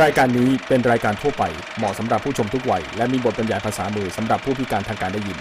รายการนี้เป็นรายการทั่วไปเหมาะสำหรับผู้ชมทุกวัย และมีบทบรรยายภาษามือสำหรับผู้พิการทางการได้ยิน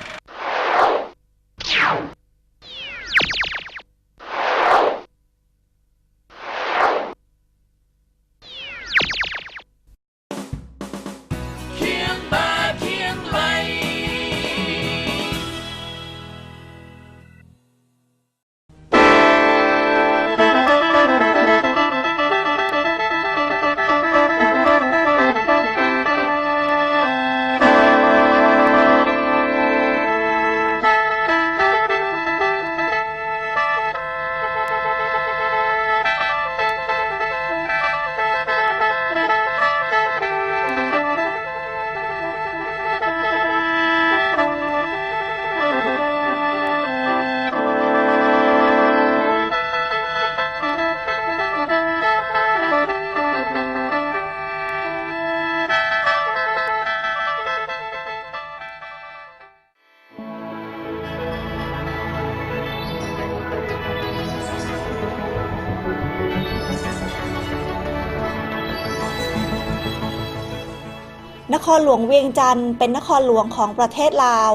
รหลวงเวียงจันทร์เป็นนครหลวงของประเทศลาว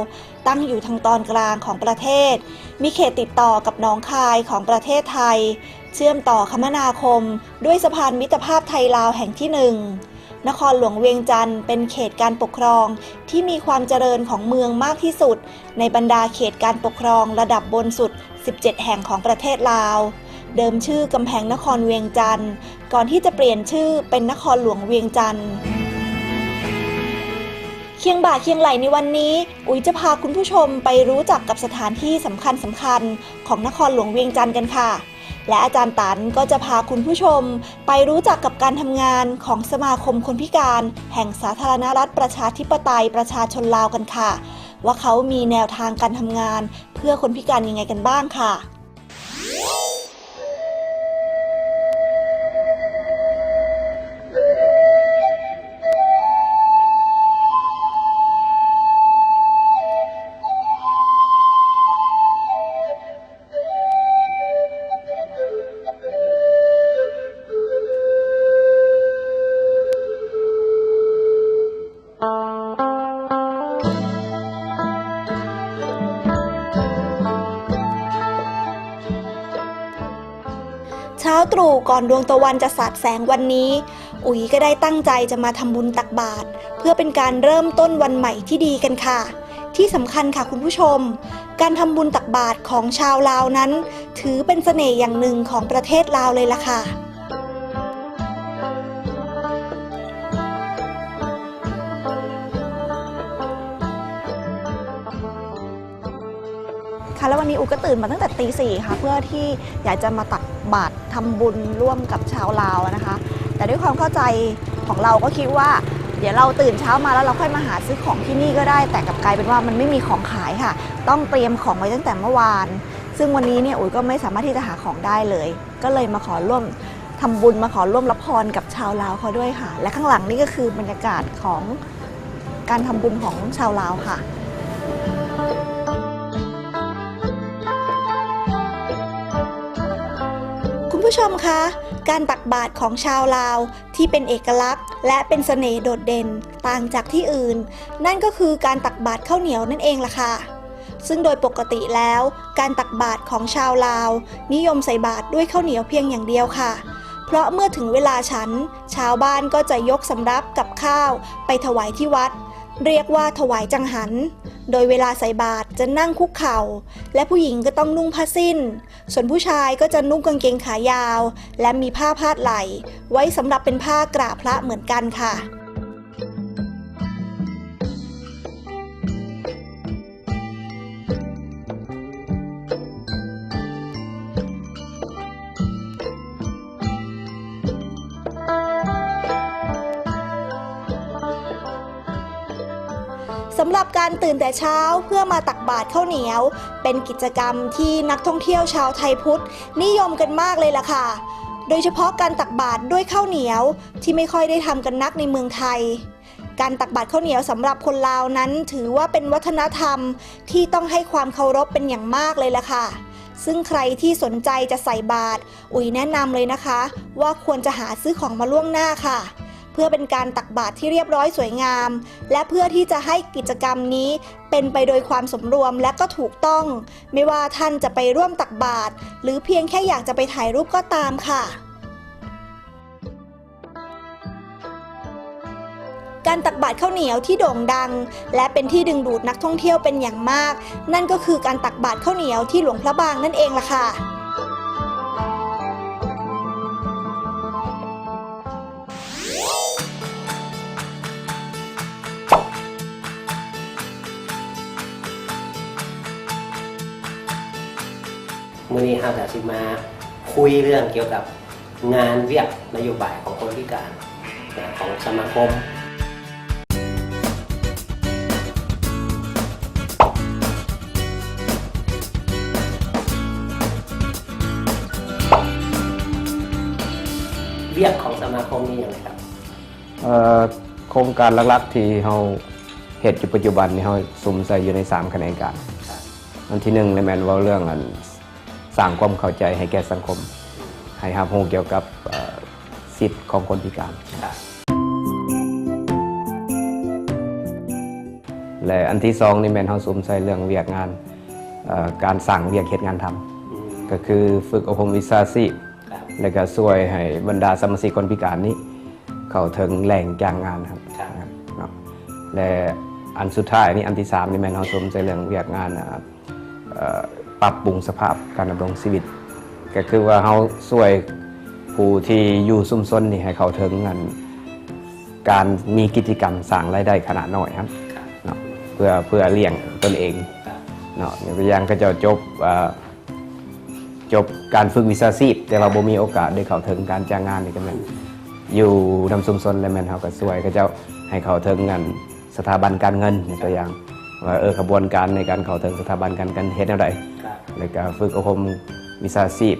ตั้งอยู่ทางตอนกลางของประเทศ มีเขตติดต่อกับหนองคายของประเทศไทย เชื่อมต่อคมนาคม ด้วยสะพานมิตรภาพไทยลาวแห่งที่หนึ่งนครหลวงเวียงจันทร์เป็นเขตการปกครองที่มีความเจริญของเมืองมากที่สุด ในบรรดาเขตการปกครองระดับบนสุด 17 แห่งของประเทศลาว เดิมชื่อกำแพงนครเวียงจันทร์ก่อนที่จะเปลี่ยนชื่อเป็นนครหลวงเวียงจันทร์ เคียงบ่าเคียงไหลในวันนี้ อุ๋ยจะพาคุณผู้ชมไปรู้จักกับสถานที่สำคัญสำคัญของนครหลวงเวียงจันทร์กันค่ะ และอาจารย์ตันก็จะพาคุณผู้ชม ไปรู้จักกับการทำงานของสมาคมคนพิการ แห่งสาธารณรัฐประชาธิปไตยประชาชนลาวกันค่ะ ว่าเขามีแนวทางการทำงาน เพื่อคนพิการยังไงกันบ้างค่ะ ก่อนดวงตะวันจะสาดแสงวันนี้ อุ๋ยก็ได้ตั้งใจจะมาทำบุญตักบาตรเพื่อเป็นการเริ่มต้นวันใหม่ที่ดีกันค่ะ ที่สำคัญค่ะคุณผู้ชม การทำบุญตักบาตรของชาวลาวนั้น ถือเป็นเสน่ห์อย่างหนึ่งของประเทศลาวเลยล่ะค่ะค่ะแล้ววันนี้อูก็ตื่นมาตั้งแต่ตีสี่ค่ะ เพื่อที่อยากจะมาตัก บาตรทำบุญร่วมกับชาวลาวนะคะ แต่ด้วยความเข้าใจของเราก็คิดว่า เดี๋ยวเราตื่นเช้ามาแล้วเราค่อยมาหาซื้อของที่นี่ก็ได้ แต่กลับกลายเป็นว่ามันไม่มีของขายค่ะ ต้องเตรียมของไว้ตั้งแต่เมื่อวาน ซึ่งวันนี้เนี่ยอุ๋ยก็ไม่สามารถที่จะหาของได้เลย ก็เลยมาขอร่วมทำบุญมาขอร่วมรับพรกับชาวลาวเขาด้วยค่ะ และข้างหลังนี่ก็คือบรรยากาศของการทำบุญของชาวลาวค่ะ ผู้ชมคะ การตักบาตรของชาวลาวที่เป็นเอกลักษณ์ และเป็นเสน่ห์โดดเด่นต่างจากที่อื่น นั่นก็คือการตักบาตรข้าวเหนียวนั่นเองล่ะค่ะ ซึ่งโดยปกติแล้ว การตักบาตรของชาวลาว นิยมใส่บาตรด้วยข้าวเหนียวเพียงอย่างเดียวค่ะ เพราะเมื่อถึงเวลาฉัน ชาวบ้านก็จะยกสำรับกับข้าวไปถวายที่วัด เรียกว่าถวายจังหัน โดยเวลาใส่บาตรจะนั่งคุกเข่า และผู้หญิงก็ต้องนุ่งผ้าสิ้น ส่วนผู้ชายก็จะนุ่งกางเกงขายาว และมีผ้าพาดไหล่ ไว้สำหรับเป็นผ้ากราบพระเหมือนกันค่ะ การตื่นแต่เช้าเพื่อมาตักบาตรข้าวเหนียว เป็นกิจกรรมที่นักท่องเที่ยวชาวไทยพุทธ นิยมกันมากเลยล่ะค่ะ โดยเฉพาะการตักบาตรด้วยข้าวเหนียวที่ไม่ค่อยได้ทำกันนักในเมืองไทยการตักบาตรข้าวเหนียวสำหรับคนลาวนั้น ถือว่าเป็นวัฒนธรรมที่ต้องให้ความเคารพเป็นอย่างมากเลยล่ะค่ะ ซึ่งใครที่สนใจจะใส่บาตรอุ๋ยแนะนำเลยนะคะ ว่าควรจะหาซื้อของมาล่วงหน้าค่ะ พื่อเป็นการตักบาตรที่เรียบร้อยสวยงาม และเพื่อที่จะให้กิจกรรมนี้เป็นไปโดยความสมรวมและก็ถูกต้อง ไม่ว่าท่านจะไปร่วมตักบาตรหรือเพียงแค่อยากจะไปถ่ายรูปก็ตามค่ะการตักบาตรข้าวเหนียวที่โด่งดัง และเป็นที่ดึงดูดนักท่องเที่ยวเป็นอย่างมาก นั่นก็คือการตักบาตรข้าวเหนียวที่หลวงพระบางนั่นเองล่ะค่ะ มื่อนี้เราจะสิมาคุยเรื่องเกี่ยวกับงานเวียกนโยบายของคนพิการของสมาคมเวียกของสมาคมนี่อย่างไรครับโครงการหลักๆที่เราเฮ็ดอยู่ปัจจุบันนี่เราสุ่มใส่อยู่ใน 3 คะแนนการ อันที่หนึ่งในแมนว่าเรื่องอัน สร้างความเข้าใจให้แก่สังคม ให้รับรู้เกี่ยวกับเอ่อสิทธิ์ของคนพิการครับและอันที่สองนี่แมนเราสุ่มใส่เรื่องเวียกงานเอ่อการสั่งเวียกเหตุงานทำอืมก็คือฝึกอบรมวิชาชีพครับแล้วก็ช่วยให้บรรดาสมาชิกคนพิการนี้ เข้าถึงแหล่งจ้างงานครับครับนะครับเนาะและอันสุดท้ายนี่อันที่สามนี่แม่นเราสมใจเรื่องเวียกงานนะค รับปรับปรุงสภาพการดำรงชีวิต ก็คือว่าเราช่วยผู้ที่อยู่ซุ่มซนนี่ให้เขาถึงงานการมีกิจกรรมสร้างรายได้ขนาดน้อยครับเนาะเพื่อเพื่อเลี้ยงตนเองเนาะอย่างตังก็จะจบจบการฝึกวิชาชีพ แต่เราบ่มีโอกาสได้เข้าถึงการจ้างงานนี่ก็แม่นอยู่นำชุมชนและแม่นเฮาก็ช่วยก็จะให้เขาถึงงานสถาบันการเงินอย่างตัวอย่างว่าเออกระบวนการในการเข้าถึงสถาบันการเงินเฮ็ดแนวใดครับ แล้วก็ฝึกอบรมวิชาชีพ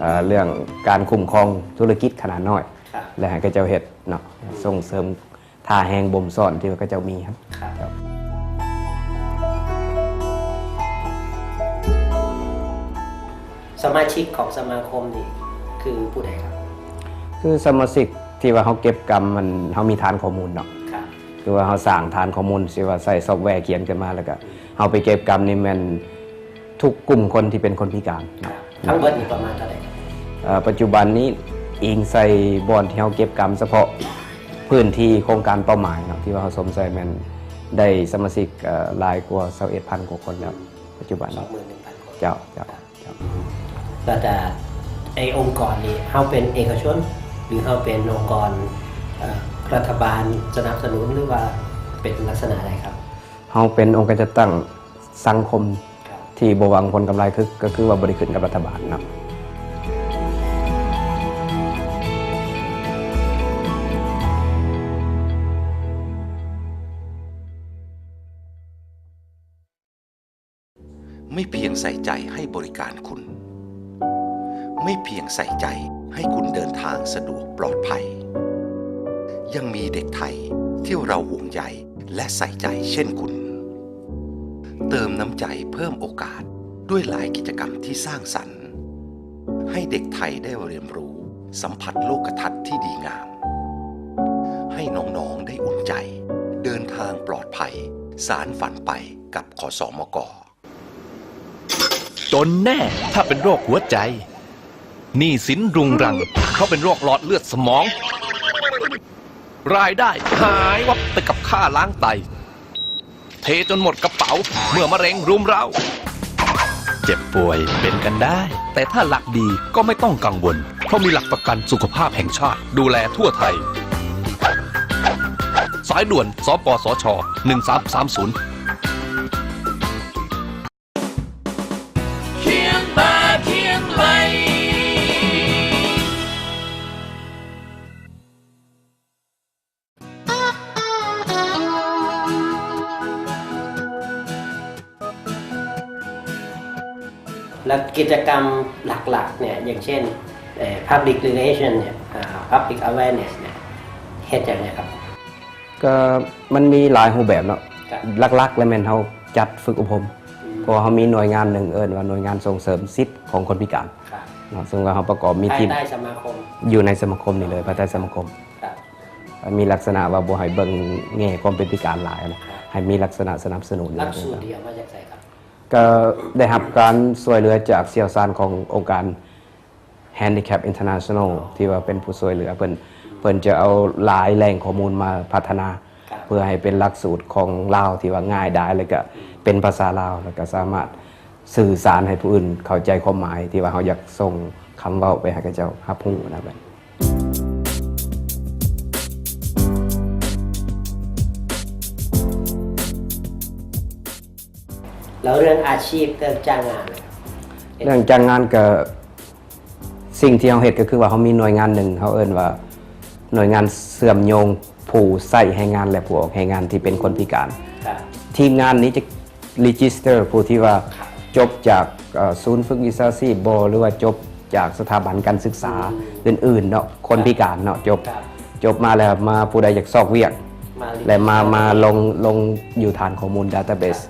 เอ่อเรื่องการคุ้มครองธุรกิจขนาดน้อยครับและให้ก็เจ้าเฮ็ดเนาะส่งเสริมท่าแหงบ่มซ่อนที่ว่าก็เจ้ามีครับครับสมาชิกของสมาคมนี่คือผู้ใดครับ คือสมาชิกที่ว่าเขาเก็บกรรมมันเขามีฐานข้อมูลเนาะครับคือว่าเขาสร้างฐานข้อมูลสิว่าใส่ซอฟต์แวร์เขียนขึ้นมาแล้วก็เขาไปเก็บกรรมนี่แมัน ทุกกลุ่มคนที่เป็นคนพิการครัเนาะบทั้งเบิดนี่ประมาณเท่าไหร่ครับเอ่อปัจจุบันนี้อิงใส่บอนที่เขาเก็บกรรมเฉพาะพื้นที่โครงการเป้าหมายเนาะที่ว่าเขาสมใส่แมันได้สมาชิกเอ่อหลายกว่า21พันกว่าคนแล้วปัจจุบันสอนี้งหมื่นหนึ่งพันคนเจ้าเจ้าเจ้าก็จะไอองค์กรนี่เขาเป็นเอกชนหรือเขาเป็นองค์กรเอ่อรัฐบาลสนับสนุนหรือว่าเป็นลักษณะอะไรครับเขาเป็นองค์การจัดตั้งสังคมครับ ที่บวังผลกำไรคือก็คือว่าบริขึ้นกับรัฐบาลนะไม่เพียงใส่ใจให้บริการคุณ ไม่เพียงใส่ใจให้คุณเดินทางสะดวกปลอดภัย ยังมีเด็กไทยที่เราห่วงใยและใส่ใจเช่นคุณ เติมน้ำใจเพิ่มโอกาสด้วยหลายกิจกรรมที่สร้างสรรค์ ให้เด็กไทยได้เรียนรู้สัมผัสโลกทัศน์ที่ดีงาม ให้น้องๆได้อุ่นใจ เดินทางปลอดภัย สารฝันไปกับขอสอมกจนแน่ถ้าเป็นโรคหัวใจ นี้สินรุงรัง เขาเป็นโรคหลอดเลือดสมอง รายได้หายวับไปกับค่าล้างไต เทจนหมดกระเป๋า เมื่อมะเร็งรุมเรา เจ็บป่วยเป็นกันได้ แต่ถ้าหลักดีก็ไม่ต้องกังวล เพราะมีหลักประกันสุขภาพแห่งชาติ ดูแลทั่วไทย สายด่วน สปสช 1330 กิจกรรมหลักๆเนี่ยอย่างเช่นเอ่อ public relation เนี่ยอ่า public awareness เนี่ยเฮ็ดอย่างไรครับ ก็มันมีหลายรูปแบบเนาะครับลักๆ แล้วแม่นเขาจัดฝึกอบรมเพราะว่าเขามีหน่วยงานหนึ่งเอิ้นว่าหน่วยงานส่งเสริมสิทธิ์ของคนพิการครับเนาะซึ่งว่าเขาประกอบมีภายทีมใต้สมาคมอยู่ในสมาคมนี่เลยภายใต้สมาคมครับมีลักษณะว่าบ่ให้เบิ่งแง่ความเป็นพิการหลายนะให้มีลักษณะสนับสนุนหลักสูตรเดียวมาจากไหนครับ ก็ได้รับการช่วยเหลือจากเสี่ยวซานขององค์การ Handicap International ที่ว่าเป็นผู้ช่วยเหลือเพิ่นเพิ่นจะเอาหลายแหล่งข้อมูลมาพัฒนาครับเพื่อให้เป็นหลักสูตรของลาวที่ว่าง่ายได้แล้วก็เป็นภาษาลาวแล้วก็สามารถสื่อสารให้ผู้อื่นเข้าใจความหมายที่ว่าเขาอยากส่งคำเว้าไปให้กับเจ้ารับรู้นะบั แล้วเรื่องอาชีพเรื่องจ้างงานนะครับเรื่องจ้างงานก็สิ่งที่เขาเห็นก็คือว่าเขามีหน่วยงานหนึ่งเขาเอิ้นว่า หน่วยงานเสื่อมโยงผู้ใส่ให้งานและผู้ออกให้งานที่เป็นคนพิการ ครับทีมงานนี้จะรีจิสเตอร์ผู้ที่ว่าจบจากเอ่อศูนย์ฝึกวิชาชีพบหรือว่าจบจากสถาบันการศึกษาอื่นๆเนาะคนพิการเนาะจบครับจบมาแล้วมาผู้ใดอยากซอกเวียก มาและมามาลงลงอยู่ฐานข้อมูล Database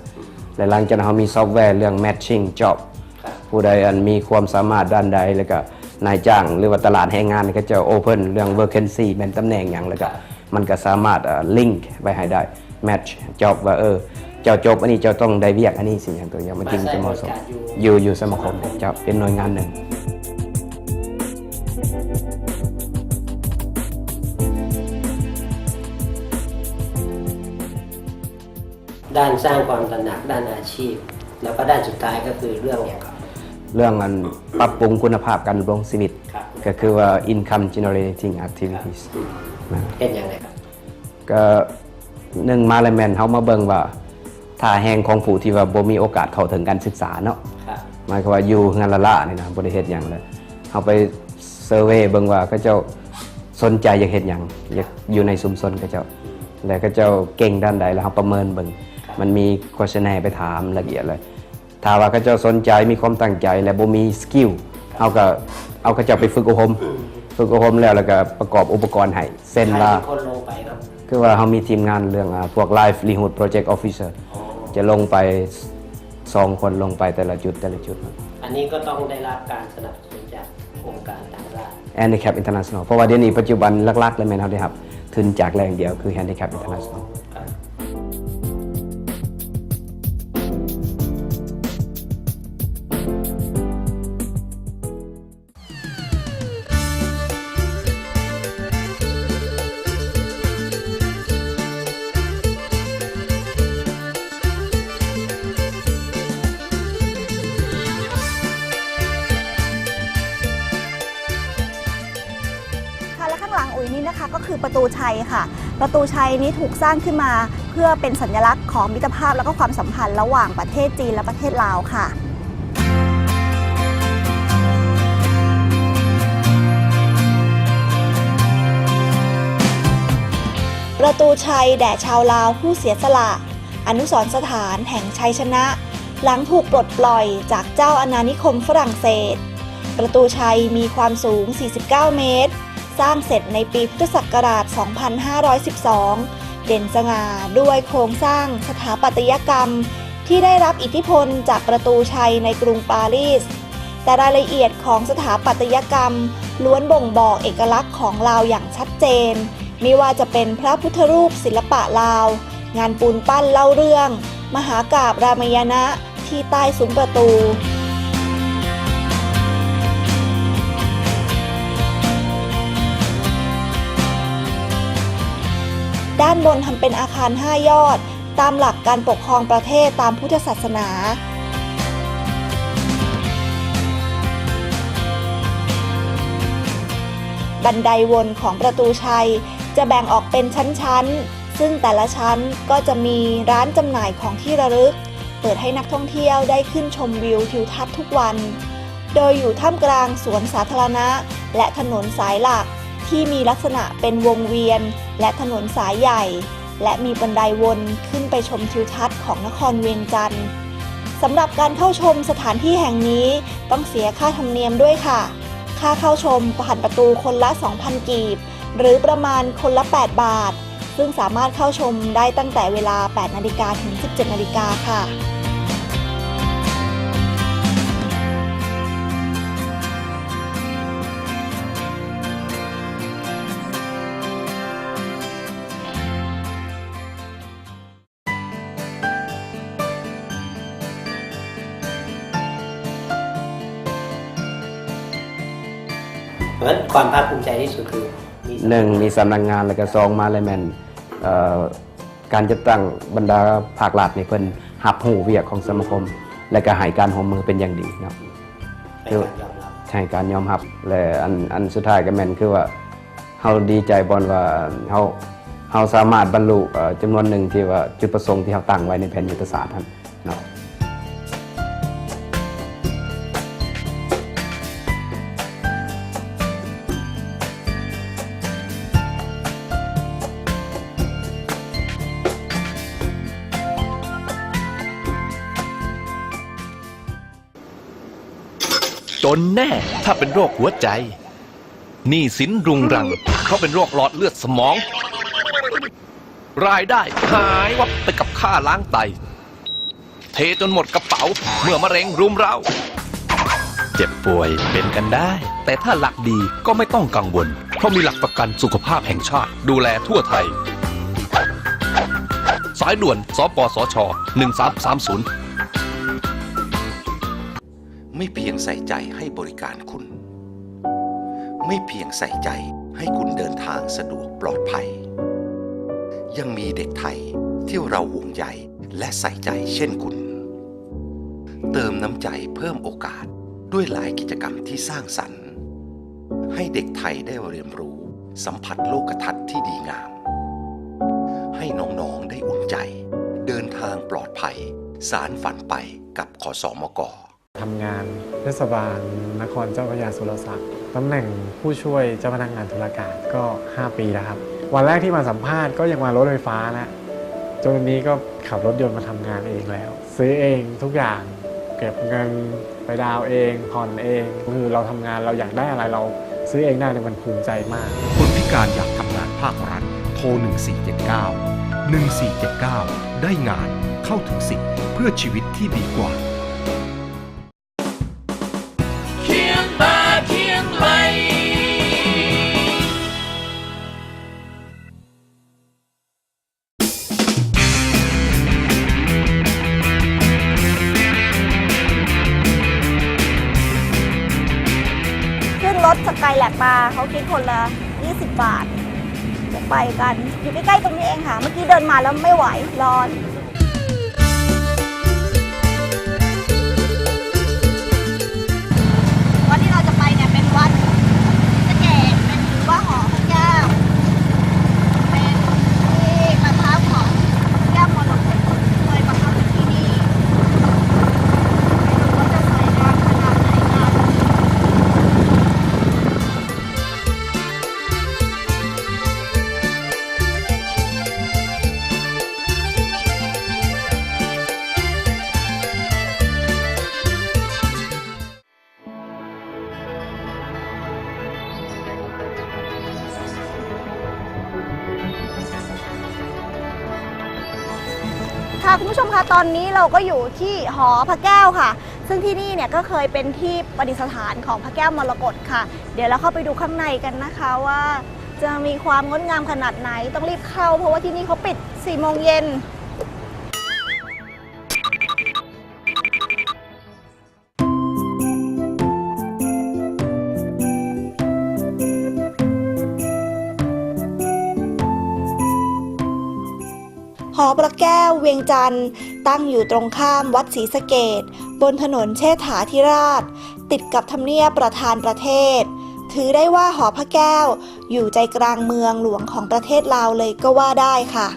และหลังจากนั้นเขามีซอฟต์แวร์เรื่อง matching job ครับผู้ใดอันมีความสามารถด้านใดแล้วก็นายจ้างหรือว่าตลาดแรงงานก็จะ open เรื่อง vacancy เป็นตำแหน่งอย่างแล้วก็มันก็สามารถลิงก์ไปให้ได้ match job ว่าเออเจ้าจบ อันนี้เจ้าต้องได้เวียกอันนี้สิ่งอย่างตัวอย่างมันจึงจะเหมาะสมอยู่อยู่สมาคมจะเป็นหน่วยงานหนึ่ง ด้านสร้างความตระหนักด้านอาชีพ แล้วก็ด้านสุดท้ายก็คือเรื่องอย่างครับเรื่องอันปรับปรุงคุณภาพการดำรงชีวิต ครับก็คือว่า income generating activities นะเป็นอย่างไรครับก็หนึ่งมาเลแมนเขามาเบิ่งว่าถ้าแหงของผู้ที่ว่าบ่มีโอกาสเข้าถึงการศึกษาเนาะครับหมายความว่าอยู่งานละละนี่นะบ่ได้เฮ็ดหยังเลยเขาไปเซอร์เวยเบิ่งว่าเขาเจ้าสนใจอยากเฮ็ดหยังอยากอยู่ในชุมชนเขาเจ้าแล้วเขาเจ้าเก่งด้านใดแล้วเขาประเมินเบิ่ง มันมี questionnaire ไปถามละเอียดเลย ถ้าว่าเขาเจ้าสนใจมีความตั้งใจและบ่มีสกิลเขาก็เอาเขาเจ้าไปฝึกอบรมฝึกอบรมแล้วแล้วก็ประกอบอุปกรณ์ให้เส้นใครว่าเป็นคนลงไปครับคือว่าเขามีทีมงานเรื่องอาพวก livelihood project officer จะลงไปสองคนลงไปแต่ละจุดแต่ละจุด อันนี้ก็ต้องได้รับการสนับสนุนจากองค์การต่างชาติ Handicap International เพราะว่าเดี๋ยวนี้ปัจจุบันหลักๆเลยแม่นเขาได้ครับ ทุนจากแรงเดียวคือ Handicap International ประตูชัยนี้ถูกสร้างขึ้นมา เพื่อเป็นสัญลักษณ์ของมิตรภาพและก็ความสัมพันธ์ระหว่างประเทศจีนและประเทศลาวค่ะประตูชัยแด่ชาวลาวผู้เสียสละ อนุสรณ์สถานแห่งชัยชนะ หลังถูกปลดปล่อยจากเจ้าอาณานิคมฝรั่งเศส ประตูชัยมีความสูง 49 เมตร สร้างเสร็จในปีพุทธศักราช 2512 เด่นสง่าด้วยโครงสร้างสถาปัตยกรรม ที่ได้รับอิทธิพลจากประตูชัยในกรุงปารีส แต่รายละเอียดของสถาปัตยกรรม ล้วนบ่งบอกเอกลักษณ์ของลาวอย่างชัดเจน ไม่ว่าจะเป็นพระพุทธรูปศิลปะลาว งานปูนปั้นเล่าเรื่อง มหากาบรามายณะที่ใต้ซุ้มประตู ด้านบนทำเป็นอาคาร 5 ยอด ตามหลักการปกครองประเทศตามพุทธศาสนา บันไดวนของประตูชัย จะแบ่งออกเป็นชั้นๆ ซึ่งแต่ละชั้นก็จะมีร้านจำหน่ายของที่ระลึก เปิดให้นักท่องเที่ยวได้ขึ้นชมวิวทิวทัศน์ทุกวัน โดยอยู่ท่ามกลางสวนสาธารณะ และถนนสายหลัก ที่มีลักษณะเป็นวงเวียน และถนนสายใหญ่ และมีบันไดวนขึ้นไปชมทิวทัศน์ของนครเวียงจันทร์สำหรับการเข้าชมสถานที่แห่งนี้ต้องเสียค่าธรรมเนียมด้วยค่ะ ค่าเข้าชมผ่านประตูคนละ 2,000 กีบ หรือประมาณคนละ 8 บาท ซึ่งสามารถเข้าชมได้ตั้งแต่เวลา 8 นาฬิกาถึง 17 นาฬิกาค่ะ ความภาคภูมิใจที่สุดคือมีหนึ่งมีสำนักงานแล้วก็สองมาเลยแมนเอ่อการจัดตั้งบรรดาภาครัฐนี่เพิ่นหับหูเวียกของสมาคม และก็ให้การหัวมือเป็นอย่างดีนะครับเป็นการยอมรับใช่การยอมรับและอันอันสุดท้ายก็แม่นคือว่าเฮาดีใจบอลว่าเฮาเฮาสามารถบรรลุเอ่อจำนวนหนึ่งที่ว่าจุดประสงค์ที่เฮาตั้งไว้ในแผนยุทธศาสตร์นั้นเนาะจนแน่ ถ้าเป็นโรคหัวใจ นี้สินรุงรังเพราเป็นโรคหลอดเลือดสมอง รายได้หายวับไปกับค่าล้างไต เทจนหมดกระเป๋า เมื่อมะเร็งรุมเราเจ็บป่วยเป็นกันได้ แต่ถ้าหลักดีก็ไม่ต้องกังวล เพราะมีหลักประกันสุขภาพแห่งชาติ ดูแลทั่วไทย สายด่วน สปสช 1330 ไม่เพียงใส่ใจให้บริการคุณ ไม่เพียงใส่ใจให้คุณเดินทางสะดวกปลอดภัย ยังมีเด็กไทยที่เราห่วงใยและใส่ใจเช่นคุณ เติมน้ำใจเพิ่มโอกาสด้วยหลายกิจกรรมที่สร้างสรรค์ ให้เด็กไทยได้เรียนรู้สัมผัสโลกทัศน์ที่ดีงาม ให้น้องๆได้อุ่นใจ เดินทางปลอดภัย สารฝันไปกับขอสอมก ทำงานเทศบาลนครเจ้าพระยาสุรศักดิ์ตำแหน่งผู้ช่วยเจ้าพนักงานธุรการก็ 5 ปีแล้วครับ วันแรกที่มาสัมภาษณ์ก็ยังมารถไฟฟ้านะจนวันนี้ก็ขับรถยนต์มาทำงานเองแล้ว ซื้อเองทุกอย่างเก็บเงินไปดาวเองผ่อนเองคือเราทำงานเราอยากได้อะไรเราซื้อเองได้เนี่ยมันภูมิใจมากคนพิการอยากทำงานภาครัฐโทร 1479 1479 ได้งานเข้าถึงสิทธิ์เพื่อชีวิตที่ดีกว่า คนละ 20 บาทจะไปกัน อยู่ใกล้ๆตรงนี้เองค่ะ เมื่อกี้เดินมาแล้วไม่ไหวร้อน ก็อยู่ที่หอพระแก้วค่ะ ซึ่งที่นี่เนี่ยก็เคยเป็นที่ประดิษฐานของพระแก้วมรกตค่ะ เดี๋ยวเราเข้าไปดูข้างในกันนะคะว่า จะมีความงดงามขนาดไหนต้องรีบเข้า เพราะว่าที่นี่เขาปิด4โมงเย็น หอพระแก้วเวียงจันทร์ ตั้งอยู่ตรงข้ามวัดศรีสะเกดบนถนนเชษฐาธิราช ติดกับทำเนียบประธานประเทศ ถือได้ว่าหอพระแก้ว อยู่ใจกลางเมืองหลวงของประเทศลาวเลยก็ว่าได้ค่ะ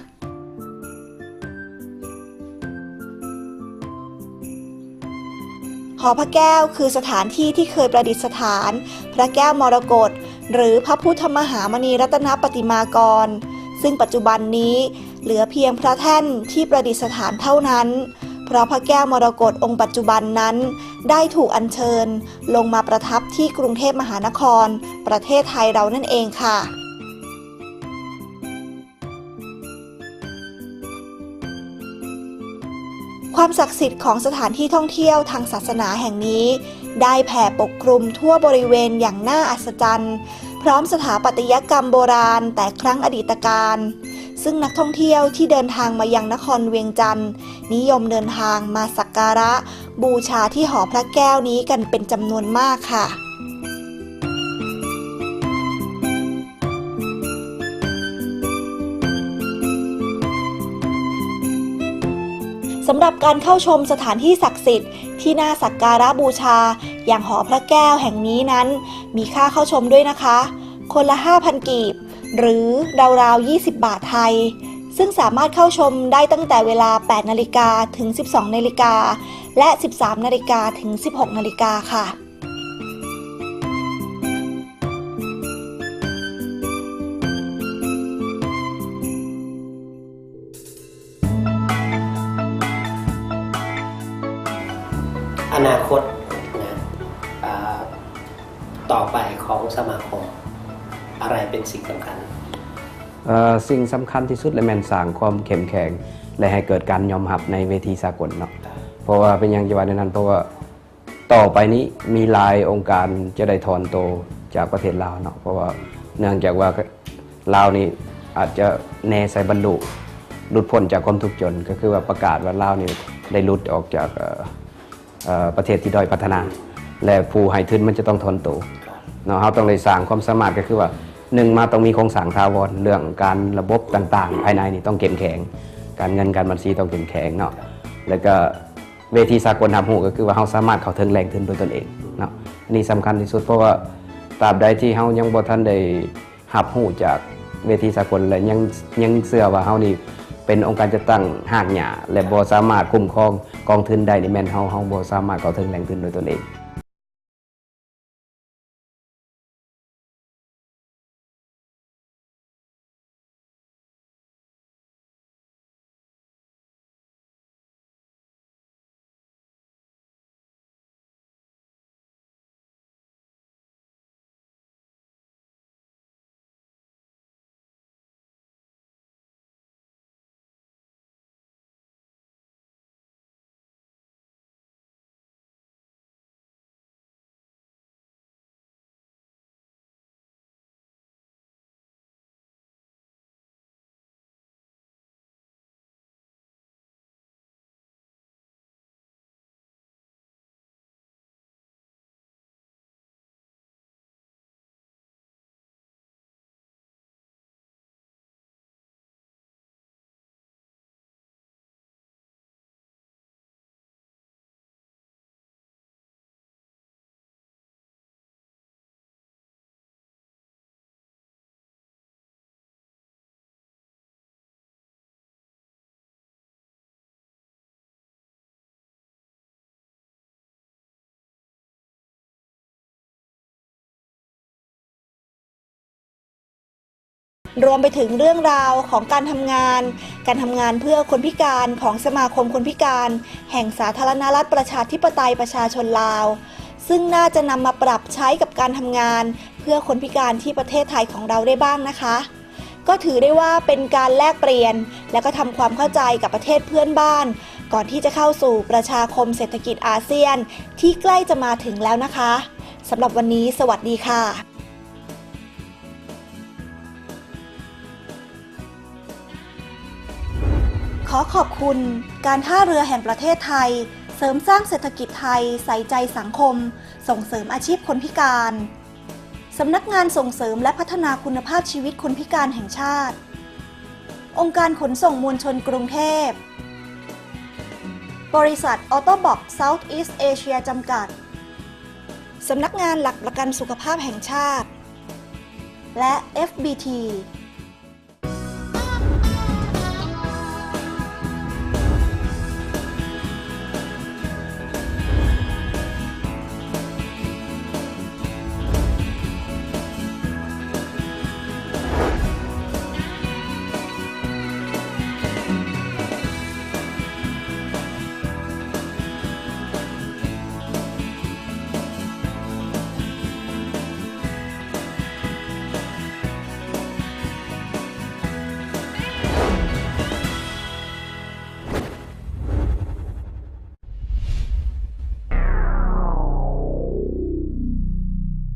หอพระแก้วคือสถานที่ที่เคยประดิษฐาน พระแก้วมรกตหรือพระพุทธมหามณีรัตนปฏิมากร ซึ่งปัจจุบันนี้ เหลือเพียงพระแท่นที่ประดิษฐานเท่านั้น เพราะพระแก้วมรกตองค์ปัจจุบันนั้น ได้ถูกอัญเชิญ ลงมาประทับที่กรุงเทพมหานคร ประเทศไทยเรานั่นเองค่ะความศักดิ์สิทธิ์ของสถานที่ท่องเที่ยวทางศาสนาแห่งนี้ ได้แผ่ปกคลุมทั่วบริเวณอย่างน่าอัศจรรย์ พร้อมสถาปัตยกรรมโบราณแต่ครั้งอดีตการ ซึ่งนักท่องเที่ยวที่เดินทางมายังนครเวียงจันทร์นิยมเดินทางมาสักการะ บูชาที่หอพระแก้วนี้กันเป็นจำนวนมากค่ะสำหรับการเข้าชมสถานที่ศักดิ์สิทธิ์ที่น่าสักการะบูชา อย่างหอพระแก้วแห่งนี้นั้น มีค่าเข้าชมด้วยนะคะ คนละ 5,000 กีบ หรือราวๆ 20 บาทไทย ซึ่งสามารถเข้าชมได้ตั้งแต่เวลา 8 นาฬิกาถึง 12 นาฬิกา และ 13 นาฬิกาถึง 16 นาฬิกาค่ะ สิ่งสำคัญที่สุดเลยแมนสร้างความเข้มแข็งและให้เกิดการยอมรับในเวทีสากลเนาะเพราะว่าเป็นอย่างที่ว่าในนั้นเพราะว่าต่อไปนี้มีหลายองค์การจะได้ถอนโตวจากประเทศลาวเนาะเพราะว่าเนื่องจากว่าลาวนี่อาจจะแนใส่บรรลุหลุดพ้นจากความทุกข์จน ก็คือว่าประกาศว่าลาวนี่ได้หลุดออกจากเอ่อเอ่อประเทศที่ด้อยพัฒนา และผู้ให้ทุนมันจะต้องทนตัวเนาะเราต้องเลยสร้างความสามารถก็คือว่า หนึ่งมาต้องมีโครงสร้างทาวรเรื่องการระบบต่างๆ ภายในนี่ต้องเข้มแข็ง การเงินการบัญชีต้องเข้มแข็งเนาะแล้วก็เวทีสากลทำหูก็คือว่าเราสามารถเข้าถึงแหล่งทุนโดยตนเองเนาะอันนี้สำคัญที่สุดเพราะว่าตราบใดที่เรายังบ่ทันได้หับหูจากเวทีสากลและยังยังเชื่อว่าเฮานี่เป็นองค์การจัดตั้งหากหยาและบ่สามารถคุ้มครองกองทุนได้นี่แม่นเฮาเฮาบ่สามารถเข้าถึงแหล่งทุนโดยตนเอง รวมไปถึงเรื่องราวของการทำงาน การทำงานเพื่อคนพิการของสมาคมคนพิการ แห่งสาธารณรัฐประชาธิปไตยประชาชนลาว ซึ่งน่าจะนำมาปรับใช้กับการทำงาน เพื่อคนพิการที่ประเทศไทยของเราได้บ้างนะคะ ก็ถือได้ว่าเป็นการแลกเปลี่ยน และก็ทำความเข้าใจกับประเทศเพื่อนบ้าน ก่อนที่จะเข้าสู่ประชาคมเศรษฐกิจอาเซียน ที่ใกล้จะมาถึงแล้วนะคะสำหรับวันนี้ สวัสดีค่ะ ขอขอบคุณการท่าเรือแห่งประเทศไทย เสริมสร้างเศรษฐกิจไทย ใส่ใจสังคม ส่งเสริมอาชีพคนพิการ สำนักงานส่งเสริมและพัฒนาคุณภาพชีวิตคนพิการแห่งชาติ องค์การขนส่งมวลชนกรุงเทพ บริษัทออโต้บ็อกเซาท์อีสเอเชียจำกัด สำนักงานหลักประกันสุขภาพแห่งชาติ และ FBT